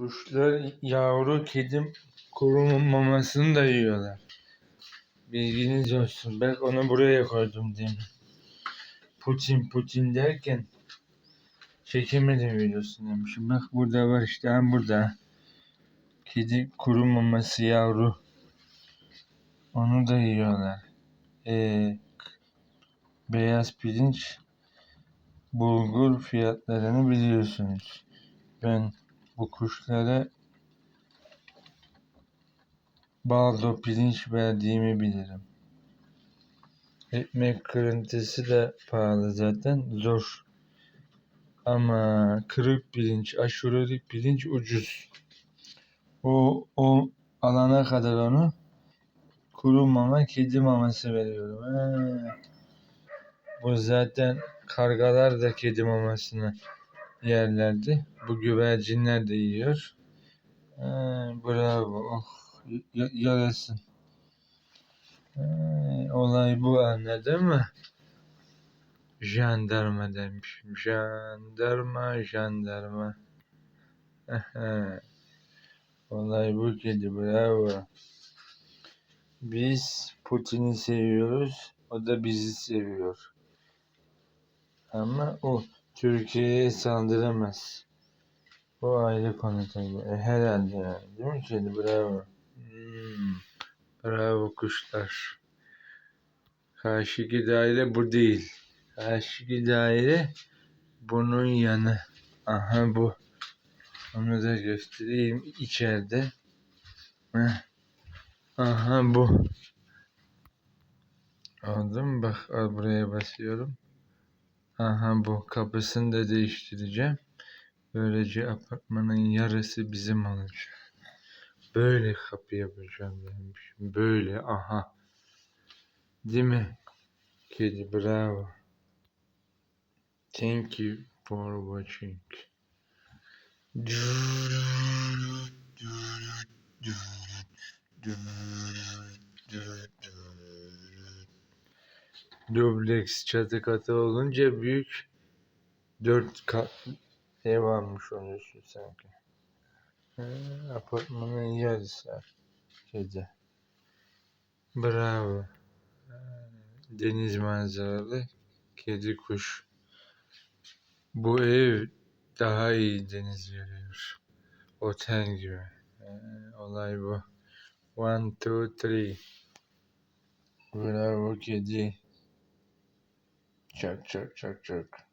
Kuşlar yavru kedim kurumun mamasını da yiyorlar. Bilginiz olsun. Bak onu buraya koydum demin. Putin Putin derken çekemedim videosunu demişim. Bak burada var işte hem burada. Kedi kuru maması yavru. Onu da yiyorlar. Ee, beyaz pirinç bulgur fiyatlarını biliyorsunuz. Ben bu kuşlara baldo pirinç verdiğimi bilirim. Ekmek kırıntısı da pahalı zaten zor. Ama kırık pirinç, aşurelik pirinç ucuz. O, o alana kadar onu kuru mama, kedi maması veriyorum. Ha. Bu zaten kargalar da kedi mamasını yerlerdi. Bu güvercinler de yiyor. Ha, bravo. Oh, yarasın. Ha, olay bu anladın mı? Jandarma demişim. Jandarma, jandarma. Olay bu kedi bravo. Biz Putin'i seviyoruz. O da bizi seviyor. Ama o Türkiye'ye saldıramaz. Bu ayrı konu tabii. E, herhalde yani. Değil mi kedi? Bravo. Hmm. Bravo kuşlar. Karşıki daire bu değil. Karşıki daire bunun yanı. Aha bu. Onu da göstereyim içeride. Heh. Aha bu. Aldım bak buraya basıyorum. Aha bu kapısını da değiştireceğim. Böylece apartmanın yarısı bizim olacak. Böyle kapı yapacağım şimdi. Böyle aha. Değil mi? Kedi bravo. Thank you for watching. Dubleks çatı katı olunca büyük dört kat ev almış oluyorsun sanki. Ha, apartmanın yarısı kedi. Bravo. Deniz manzaralı kedi kuş. Bu ev daha iyi deniz görüyor. Otel gibi. Olay bu. One, two, three. Bravo kedi. jerk, jerk, jerk, jerk.